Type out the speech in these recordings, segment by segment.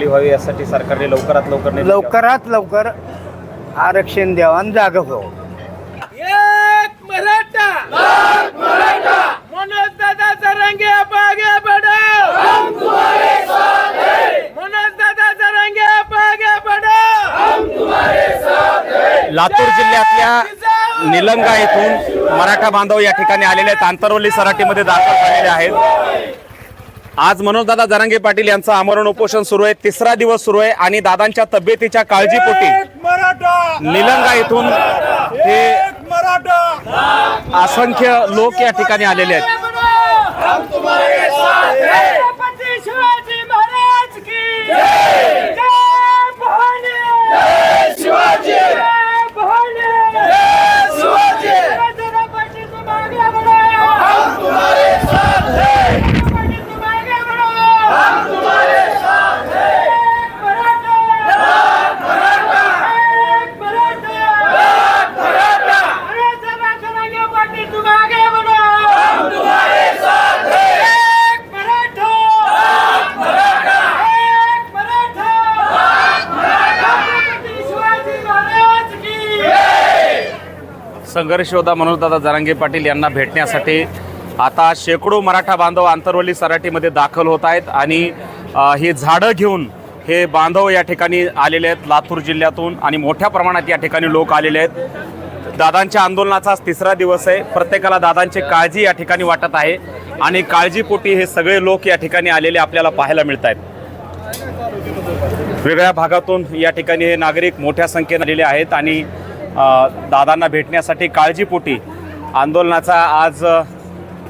चांगली व्हावी यासाठी सरकारने लवकरात लवकर निर्णय घ्यावा. लवकरात लवकर आरक्षण द्यावं आणि जागा व्हावं. एक मराठा! मनोज दादा जरंगे हैं! मनोज दादा जरंगे आप आगे बढ़ो हम तुम्हारे साथ हैं! लातूर जिल्ह्यातल्या निलंगा येथून मराठा बांधव या ठिकाणी आलेले आहेत. आंतरवली सराटीमध्ये दाखल झालेले आहेत. आज मनोजदादा जरांगे पाटील यांचं आमरण उपोषण सुरू आहे. तिसरा दिवस सुरू आहे आणि दादांच्या तब्येतीच्या काळजीपोटी. निलंगा येथून हे असंख्य लोक या ठिकाणी आलेले आहेत हम तुम्हारे साथ हैं छत्रपति शिवाजी महाराज की जय जय भवानी जय शिवाजी जय भवानी जय शिवाजी छत्रपति तुम आगे बढ़ो हम तुम्हारे साथ हैं छत्रपति तुम आगे बढ़ो हम तुम्हारे साथ हैं एक मराठा एक मराठा एक मराठा एक मराठा अरे जरा करेंगे पार्टी तुम आगे बढ़ो हम तुम्हारे साथ हैं एक मराठा एक मराठा एक मराठा एक मराठा छत्रपति शिवाजी महाराज की जय संघर्ष योद्धा मनोजदादा जरांगे पाटील यांना भेटण्यासाठी आता शेकडो मराठा बांधव आंतरवली सराटीमध्ये दाखल होत आहेत आणि ही झाडं घेऊन हे बांधव या ठिकाणी आलेले आहेत लातूर जिल्ह्यातून आणि मोठ्या प्रमाणात या ठिकाणी लोक आलेले आहेत. दादांच्या आंदोलनाचा आज तिसरा दिवस आहे. प्रत्येकाला दादांची काळजी या ठिकाणी वाटत आहे आणि काळजीपोटी हे सगळे लोक या ठिकाणी आलेले आपल्याला पाहायला मिळत आहेत. वेगळ्या भागातून या ठिकाणी हे नागरिक मोठ्या संख्येने आलेले आहेत आणि दादांना भेटण्यासाठी काळजीपोटी. आंदोलनाचा आज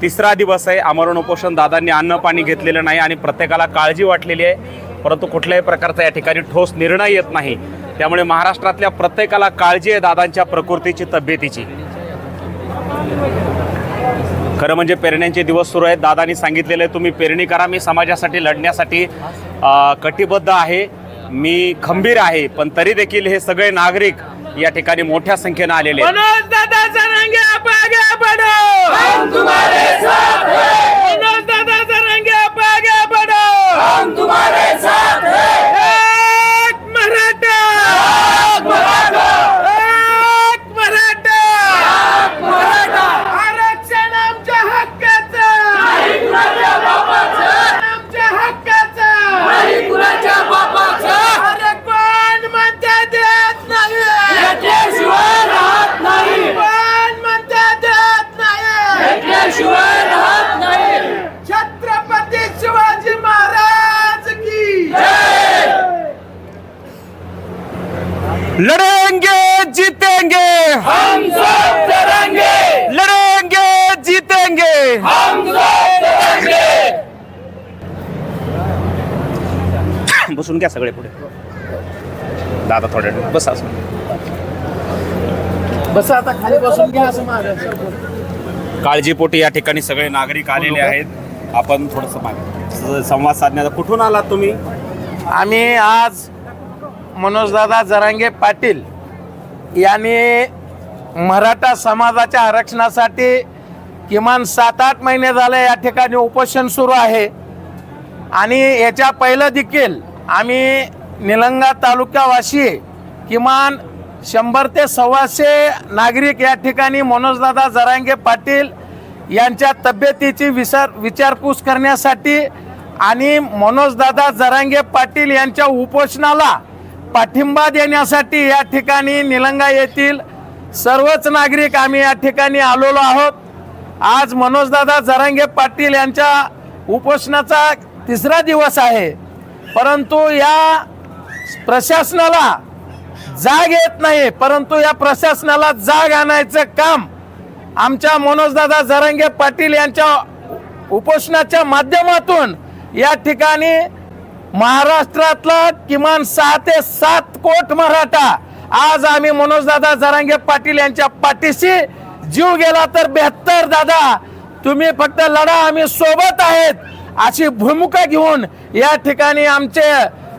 तिसरा दिवस आहे. आमरण उपोषण दादांनी अन्न पाणी घेतलेलं नाही आणि प्रत्येकाला काळजी वाटलेली आहे. परंतु कुठल्याही प्रकारचा या ठिकाणी ठोस निर्णय येत नाही. त्यामुळे महाराष्ट्रातल्या प्रत्येकाला काळजी आहे दादांच्या प्रकृतीची तब्येतीची. खरं म्हणजे पेरण्यांचे दिवस सुरू आहेत. दादांनी सांगितलेलं आहे तुम्ही पेरणी करा. मी समाजासाठी लढण्यासाठी कटिबद्ध आहे. मी खंबीर आहे. पण तरी देखील हे सगळे नागरिक या ठिकाणी मोठ्या संख्येनं आलेले आहेत. मनोज दादा आप आगे बढ़ो हम तुम्हारे साथ हैं मनोज दादा जरंगे आप आगे बढ़ो हम तुम्हारे साथ हैं एक मराठा एक मराठा एक मराठा एक मराठा आरक्षण आमच्या हक्काचं नाही कुणाच्या बापाचं आमच्या हक्काचं नाही कुणाच्या बापाचं अरे कोण म्हणते देत नाही घेतल्याशिवाय राहत नाही कोण म्हणते देत नाही घेतल्याशिवाय राहत नाही छत्रपती शिवाजी महाराज की जय लढेंगे जीतेंगे हम सब करेंगे लढेंगे जीतेंगे हम सब करेंगे बसून घ्या सगळे पुढे. दादा थोड्या वेळ बस असं. बस आता खाली बसून घ्या असं काळजीपोटी या ठिकाणी सगळे नागरिक आलेले आहेत. आपण थोडस मागे. संवाद साधण्याचा कुठून आलात तुम्ही? आम्ही आज मनोजदादा जरांगे पाटील यांनी मराठा समाजाच्या आरक्षणासाठी किमान सात आठ महिने झाले या ठिकाणी उपोषण सुरू आहे. आणि याच्या पहिलं देखील आम्ही निलंगा तालुक्यावासी किमान शंभर ते सव्वाशे नागरिक या ठिकाणी मनोजदादा जरांगे पाटील यांच्या तब्येतीची विचार विचारपूस करण्यासाठी आणि मनोजदादा जरांगे पाटील यांच्या उपोषणाला पाठिंबा देण्यासाठी या ठिकाणी निलंगा येथील सर्वच नागरिक आम्ही या ठिकाणी आलेलो आहोत. आज मनोजदादा जरांगे पाटील यांच्या उपोषणाचा तिसरा दिवस आहे. परंतु या प्रशासनाला जाग येत नाही परंतु या प्रशासनाला जाग आणायचं काम आमच्या मनोजदादा जरांगे पाटील यांच्या उपोषणाच्या माध्यमातून या ठिकाणी महाराष्ट्रातला किमान सहा ते सात कोट मराठा आज आम्ही मनोजदादा जरांगे पाटील यांच्या पाठीशी जीव गेला तर बेहत्तर दादा. तुम्ही फक्त लढा आम्ही सोबत आहेत. अशी भूमिका घेऊन या ठिकाणी आमचे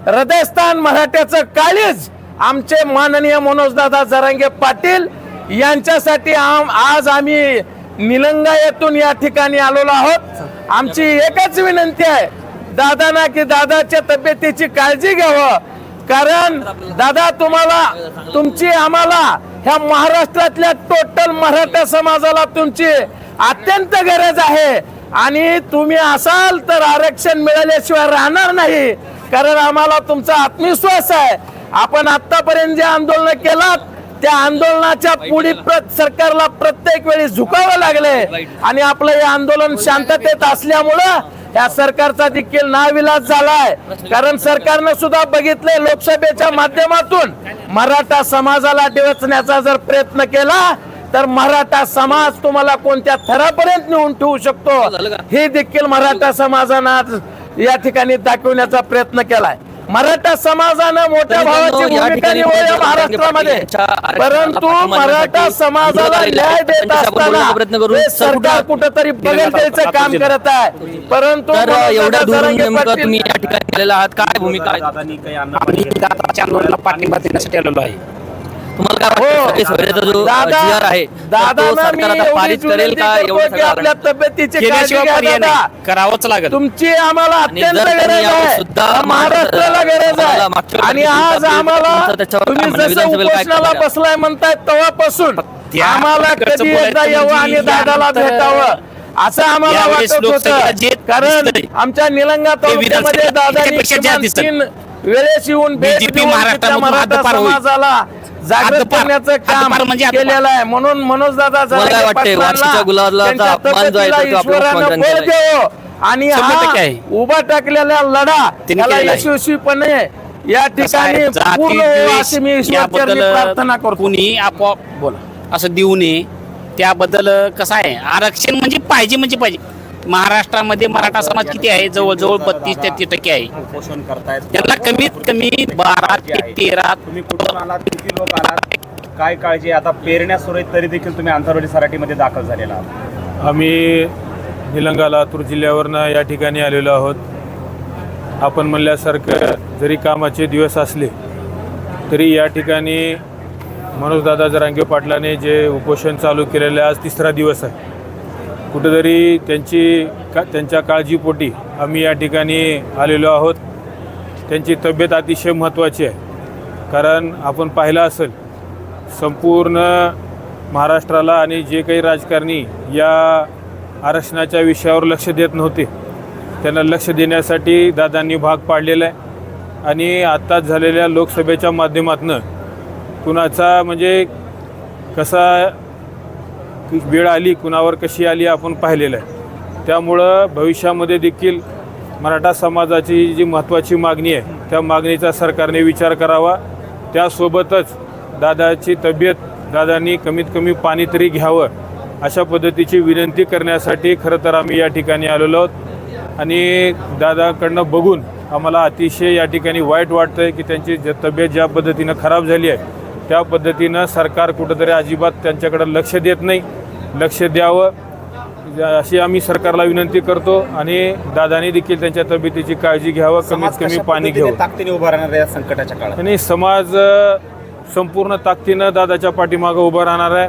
हृदयस्थान मराठ्याचं काळीज आमचे माननीय मनोजदादा जरांगे पाटील यांच्यासाठी आम आज आम्ही निलंगा येथून या ठिकाणी आलेलो आहोत. आमची एकच विनंती आहे दादांना की दादाच्या तब्येतीची काळजी घ्यावं. कारण दादा तुम्हाला तुमची आम्हाला ह्या महाराष्ट्रातल्या टोटल मराठा समाजाला तुमची अत्यंत गरज आहे. आणि तुम्ही असाल तर आरक्षण मिळाल्याशिवाय राहणार नाही. कारण आम्हाला तुमचा आत्मविश्वास आहे. आपण आतापर्यंत जे आंदोलन केलात त्या आंदोलनाच्या पुढे प्र- सरकारला प्रत्येक वेळी झुकावं लागले. आणि आपलं हे आंदोलन शांततेत असल्यामुळं या सरकारचा देखील नाविलाज झालाय. कारण सरकारनं सुद्धा बघितलंय लोकसभेच्या माध्यमातून मराठा समाजाला डिवचण्याचा जर प्रयत्न केला तर मराठा समाज तुम्हाला कोणत्या थरापर्यंत नेऊन ठेवू शकतो? हे देखील मराठा समाजानं आज या ठिकाणी दाखवण्याचा प्रयत्न केलाय. मराठा समाजानं मोठ्या भावाची या भूमिका आपण महाराष्ट्रामध्ये. परंतु मराठा समाजाला न्याय देत असताना. हे सरकार कुठं- कुठंतरी बगल द्यायचं काम करत आहे. परंतु तुम्ही या ठिकाणी आलेला आहात. काय भूमिका आहे? दादांनी काही अन्न आम्ही दादाच्या आंदोलनाला पाठिंबा देण्यासाठी आलेलो आहे. तुम्हाला काय हो. वाटतं सगळे सोयऱ्याचा जो दादा जी आर आहे तर तो दादांना मी सरकार आता एवढी पारित करेल विनंती का करतो एवढं की सगळं आपल्या तब्येतीची काळजी केल्याशिवाय घ्या पर्याय दादा नाही करावंच लागेल तुमची आम्हाला आणि अत्यंत जर त्यांनी गरज यावर आहे सुद्धा महाराष्ट्राला गरज आम्हाला आहे मागच्या आणि वेळेस आज आम्हाला त्याच्यावर तुम्ही काय म्हणणं जसं विधानसभेला काय उपोषणाला करणार? बसलाय म्हणताय तेव्हापासून त्या आम्हाला प्रकारचं कधी बोलायचं एकदा यावं म्हणजे आणि दादाला भेटावं असं आम्हाला यावेळेस वाटत लोकसभेला होतं जे कारण दिसतंय, आमच्या निलंगा तालुक्यामध्ये विधानसभेला दादांनी त्यापेक्षा जास्त किमान दिसतं. तीन वेळेस येऊन भेट BJP देऊन महाराष्ट्रामधून तिथल्या मराठा हद्दपार होईल. समाजाला जागृत. करण्याचं काम म्हणजे. केलेलं आहे. म्हणून मनोज दादा आणि हा. उभा टाकलेला लढा त्याला. यशस्वीपणे या ठिकाणी अशी मी प्रार्थना करतो. कुणी आपोआप बोला. असं देऊ नये. त्याबद्दल कसं आहे? आरक्षण म्हणजे पाहिजे म्हणजे पाहिजे. महाराष्ट्रामध्ये मराठा समाज किती आहे? जवळजवळ बत्तीस तेहतीस टक्के आहे. उपोषण करतायत त्यांना कमीत कमी बारा ते तेरा तुम्ही कुठून आलात? किती लोक आलात? काय काळजी? आता पेरण्या सुरू आहेत तरी देखील तुम्ही आंतरवाडी सराटीमध्ये दाखल झालेला आहात. आम्ही निलंगा लातूर जिल्ह्यावरनं या ठिकाणी आलेलो आहोत. आपण म्हणल्यासारखं जरी कामाचे दिवस असले तरी या ठिकाणी मनोजदादा जरांगे पाटलाने जे उपोषण चालू केलेलं आज तिसरा दिवस आहे. कुठेतरी त्यांची का त्यांच्या काळजीपोटी आम्ही या ठिकाणी आलेलो आहोत. त्यांची तब्येत अतिशय महत्त्वाची आहे. कारण आपण पाहिलं असेल संपूर्ण महाराष्ट्राला आणि जे काही राजकारणी या आरक्षणाच्या विषयावर लक्ष देत नव्हते. त्यांना लक्ष देण्यासाठी दादांनी भाग पाडलेला आहे. आणि आत्ताच झालेल्या लोकसभेच्या माध्यमातून कुणाचा म्हणजे कसा वेळ आली कुणावर कशी आली आपण पाहिलेलं आहे. त्यामुळं भविष्यामध्ये देखील मराठा समाजाची जी महत्त्वाची मागणी आहे त्या मागणीचा सरकारने विचार करावा. त्यासोबतच दादाची तब्येत दादांनी कमीत कमी पाणी तरी घ्यावं अशा पद्धतीची विनंती करण्यासाठी खरं तर आम्ही या ठिकाणी आलेलो आहोत. आणि दादाकडनं बघून आम्हाला अतिशय या ठिकाणी वाईट वाटतं आहे की त्यांची ज तब्येत ज्या पद्धतीनं खराब झाली आहे त्या पद्धतीनं सरकार कुठंतरी अजिबात त्यांच्याकडं लक्ष देत नाही. लक्ष द्यावं. अशी आम्ही सरकारला विनंती करतो आणि दादाने देखील त्यांच्या तब्येतीची काळजी घ्यावं कमीत कमी पाणी घ्यावं. ताकदीने उभा राहणार या संकटाच्या काळात? आणि समाज अ, संपूर्ण ताकदीनं दादाच्या पाठीमागं उभं राहणार आहे.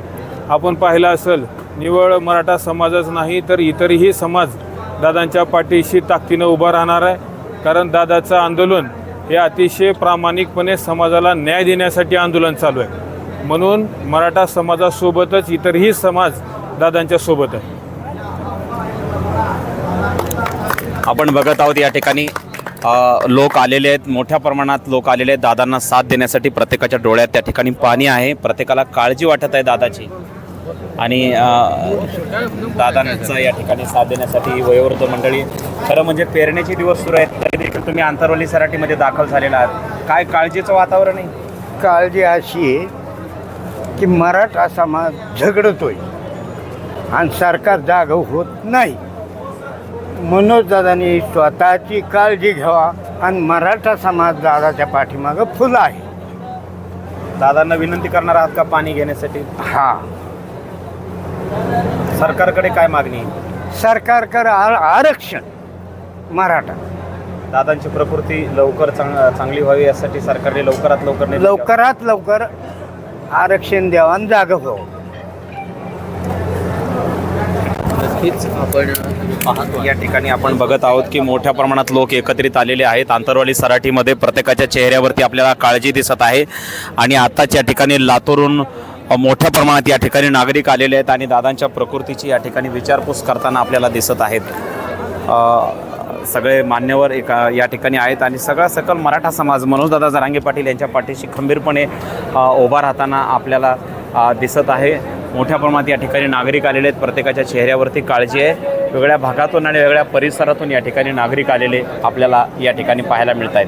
आपण पाहिलं असेल निवळ मराठा समाजच नाही तर इतरही समाज दादांच्या पाठीशी ताकदीनं उभा राहणार आहे. कारण दादाचं आंदोलन हे अतिशय प्रामाणिकपणे समाजाला न्याय देण्यासाठी आंदोलन चालू आहे. म्हणून मराठा समाजासोबतच इतरही समाज दादांच्या सोबत आहे. आपण बघत आहोत या ठिकाणी लोक आलेले आहेत. मोठ्या प्रमाणात लोक आलेले आहेत. दादांना साथ देण्यासाठी प्रत्येकाच्या डोळ्यात त्या ठिकाणी पाणी आहे. प्रत्येकाला काळजी वाटत आहे दादाची. आणि अ, दादांचा या ठिकाणी साथ देण्यासाठी वयोवृद्ध मंडळी खरं म्हणजे पेरण्याचे दिवस सुरू आहेत तरी देखील तुम्ही आंतरवली सराटीमध्ये दाखल झालेला आहात. काय काळजीचं वातावरण आहे? काळजी अशी आहे की मराठा समाज झगडतोय. आणि सरकार जागं होत नाही. मनोज दादांनी स्वतःची काळजी घ्यावा आणि मराठा समाज दादाच्या पाठीमागं फुलं आहे. दादांना विनंती करणार आहात का पाणी घेण्यासाठी? हा. सरकारकडे काय मागणी? आहे? सरकारकर आ- आरक्षण मराठा. दादांची प्रकृती लवकर चांग चांगली व्हावी यासाठी सरकारने लवकरात लवकर निर्णय घ्यावा. लवकरात लवकर आरक्षण द्यावं आणि जागं व्हावं आपण पाहतो. या ठिकाणी आपण बघत आहोत की मोठ्या प्रमाणात लोक एकत्रित आलेले आहेत. आंतरवाली सराटीमध्ये प्रत्येकाच्या चेहऱ्यावरती आपल्याला काळजी दिसत आहे. आणि आत्ताच या ठिकाणी लातूरून मोठ्या प्रमाणात या ठिकाणी नागरिक आलेले आहेत आणि दादांच्या प्रकृतीची या ठिकाणी विचारपूस करताना आपल्याला दिसत आहेत. सगळे मान्यवर एका या ठिकाणी आहेत आणि सगळा सकल मराठा समाज मनोजदादा जरांगे पाटील यांच्या पाठीशी खंबीरपणे उभा राहताना आपल्याला दिसत आहे. मोठ्या प्रमाणात या ठिकाणी नागरिक आलेले आहेत. प्रत्येकाच्या चेहऱ्यावरती काळजी आहे. वेगळ्या भागातून आणि वेगळ्या परिसरातून या ठिकाणी नागरिक आलेले आपल्याला या ठिकाणी पाहायला मिळत आहेत.